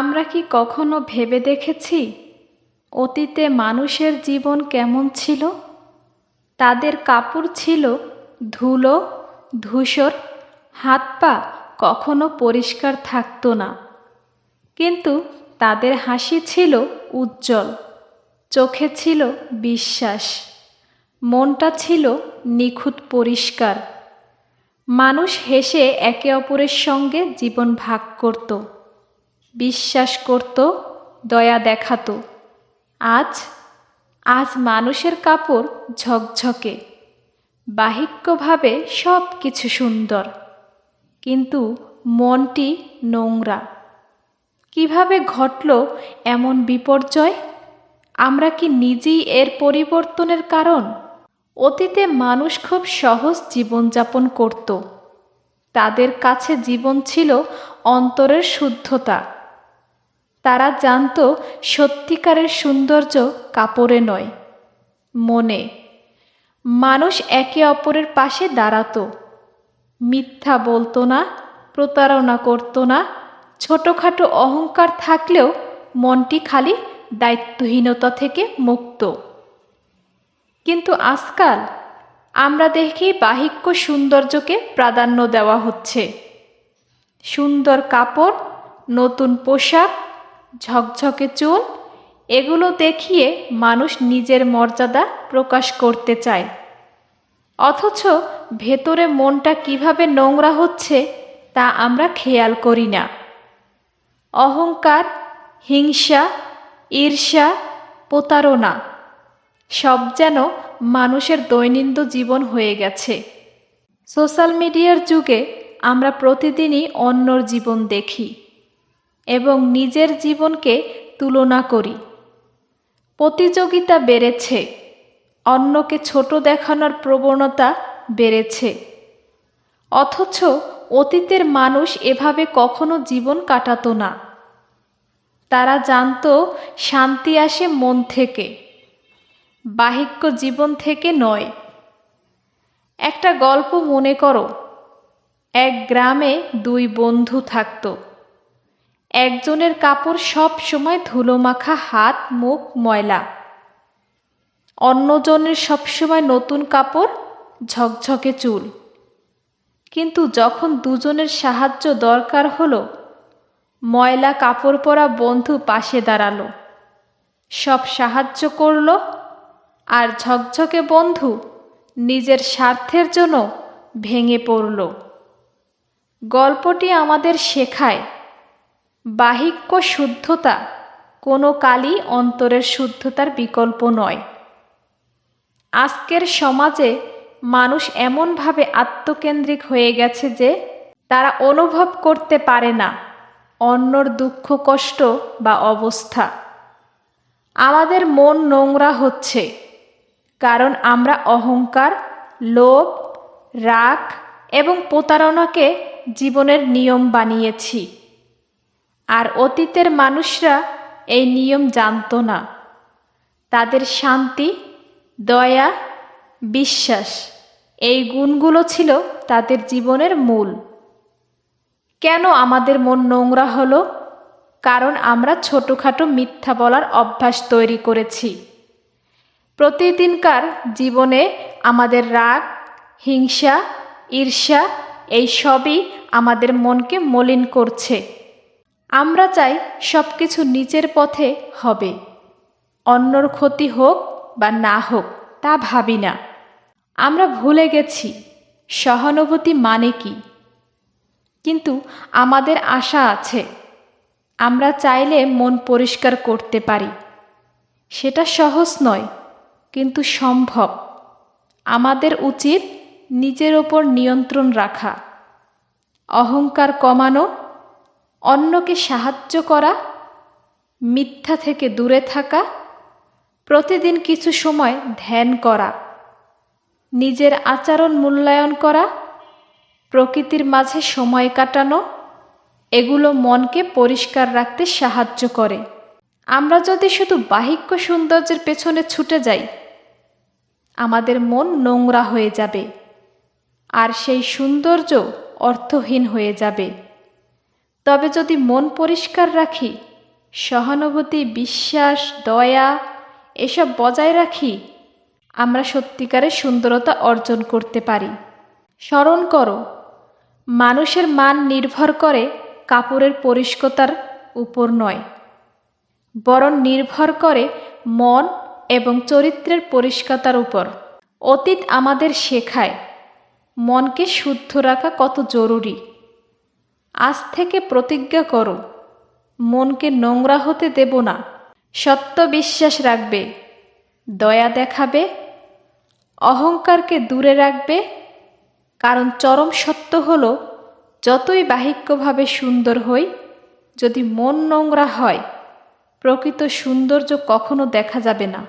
আমরা কি কখনো ভেবে দেখেছি? অতীতে মানুষের জীবন কেমন ছিল? তাদের কাপড় ছিল ধুলো, ধূসর হাত পা কখনো পরিষ্কার থাকতো না। কিন্তু তাদের হাসি ছিল উজ্জ্বল, চোখে ছিল বিশ্বাস, মনটা ছিল নিখুঁত পরিষ্কার। মানুষ হেসে একে অপরের সঙ্গে জীবন ভাগ করত। বিশ্বাস করত, দয়া দেখাতো। আজ আজ মানুষের কাপড় ঝকঝকে। বাহিক্যভাবে সব কিছু সুন্দর। কিন্তু মনটি নোংরা। কীভাবে ঘটল এমন বিপর্যয়? আমরা কি নিজেই এর পরিবর্তনের কারণ? অতীতে মানুষ খুব সহজ জীবনযাপন করত। তাদের কাছে জীবন ছিল অন্তরের শুদ্ধতা। তারা জানত সত্যিকারের সৌন্দর্য কাপড়ে নয়। মনে, মানুষ একে অপরের পাশে দাঁড়াতো। মিথ্যা বলতো না, প্রতারণা করতো না, ছোটোখাটো অহংকার থাকলেও মনটি খালি দায়িত্বহীনতা থেকে মুক্ত। কিন্তু আজকাল আমরা দেখি বাহিক্য সৌন্দর্যকে প্রাধান্য দেওয়া হচ্ছে। সুন্দর কাপড়, নতুন পোশাক ঝকঝকে চুল, এগুলো দেখিয়ে মানুষ নিজের মর্যাদা প্রকাশ করতে চায়। অথচ ভেতরে মনটা কীভাবে নোংরা হচ্ছে তা আমরা খেয়াল করি না। অহংকার, হিংসা, ঈর্ষা, প্রতারণা, সব যেন মানুষের দৈনন্দিন জীবন হয়ে গেছে। সোশ্যাল মিডিয়ার যুগে আমরা প্রতিদিনই অন্যর জীবন দেখি। এবং নিজের জীবনকে তুলনা করি। প্রতিযোগিতা বেড়েছে, অন্যকে ছোট দেখানোর প্রবণতা বেড়েছে। অথচ অতীতের মানুষ এভাবে কখনো জীবন কাটাতো না। তারা জানতো, শান্তি আসে মন থেকে, বাহিক্য জীবন থেকে নয়। একটা গল্প মনে করো, এক গ্রামে দুই বন্ধু থাকতো। একজনের কাপড় সব সময় ধুলোমাখা হাত, মুখ, ময়লা। অন্যজনের সবসময় নতুন কাপড়, ঝকঝকে চুল। কিন্তু যখন দুজনের সাহায্য দরকার হলো, ময়লা কাপড় পরা বন্ধু পাশে দাঁড়াল। সব সাহায্য করল আর ঝকঝকে বন্ধু নিজের স্বার্থের জন্য ভেঙে পড়ল। গল্পটি আমাদের শেখায় বাহিক্য শুদ্ধতা কোনো কালই অন্তরের শুদ্ধতার বিকল্প নয়। আজকের সমাজে মানুষ এমনভাবে আত্মকেন্দ্রিক হয়ে গেছে যে তারা অনুভব করতে পারে না অন্যর দুঃখ, কষ্ট বা অবস্থা। আমাদের মন নোংরা হচ্ছে কারণ আমরা অহংকার, লোভ, রাগ এবং প্রতারণাকে জীবনের নিয়ম বানিয়েছি। আর অতীতের মানুষরা এই নিয়ম জানত না। তাদের শান্তি, দয়া, বিশ্বাস, এই গুণগুলো ছিল তাদের জীবনের মূল। কেন আমাদের মন নোংরা হলো? কারণ আমরা ছোটোখাটো মিথ্যা বলার অভ্যাস তৈরি করেছি। প্রতিদিনকার জীবনে আমাদের রাগ, হিংসা, ঈর্ষা, এই সবই আমাদের মনকে মলিন করছে। আমরা চাই সব কিছু নিজের পথে হবে। অন্যর ক্ষতি হোক বা না হোক, তা ভাবি না। আমরা ভুলে গেছি, সহানুভূতি মানে কি? কিন্তু আমাদের আশা আছে। আমরা চাইলে মন পরিষ্কার করতে পারি। সেটা সহজ নয়, কিন্তু সম্ভব। আমাদের উচিত নিজের ওপর নিয়ন্ত্রণ রাখা। অহংকার কমানো অন্যকে সাহায্য করা, মিথ্যা থেকে দূরে থাকা, প্রতিদিন কিছু সময় ধ্যান করা, নিজের আচরণ মূল্যায়ন করা, প্রকৃতির মাঝে সময় কাটানো, এগুলো মনকে পরিষ্কার রাখতে সাহায্য করে। আমরা যদি শুধু বাহিক্য সৌন্দর্যের পেছনে ছুটে যাই, আমাদের মন নোংরা হয়ে যাবে, আর সেই সৌন্দর্য অর্থহীন হয়ে যাবে। তবে যদি মন পরিষ্কার রাখি, সহানুভূতি, বিশ্বাস, দয়া, এসব বজায় রাখি, আমরা সত্যিকারের সুন্দরতা অর্জন করতে পারি। স্মরণ করো, মানুষের মান নির্ভর করে কাপড়ের পরিষ্কতার উপর নয়, বরং নির্ভর করে মন এবং চরিত্রের পরিষ্কারতার উপর। অতীত আমাদের শেখায়, মনকে শুদ্ধ রাখা কত জরুরি। আজ থেকে প্রতিজ্ঞা করো, মনকে নোংরা হতে দেব না, সত্য বিশ্বাস রাখবে, দয়া দেখাবে, অহংকারকে দূরে রাখবে, কারণ চরম সত্য হলো, যতই বাহিক্যভাবে সুন্দর হই, যদি মন নোংরা হয়, প্রকৃত সৌন্দর্য কখনো দেখা যাবে না।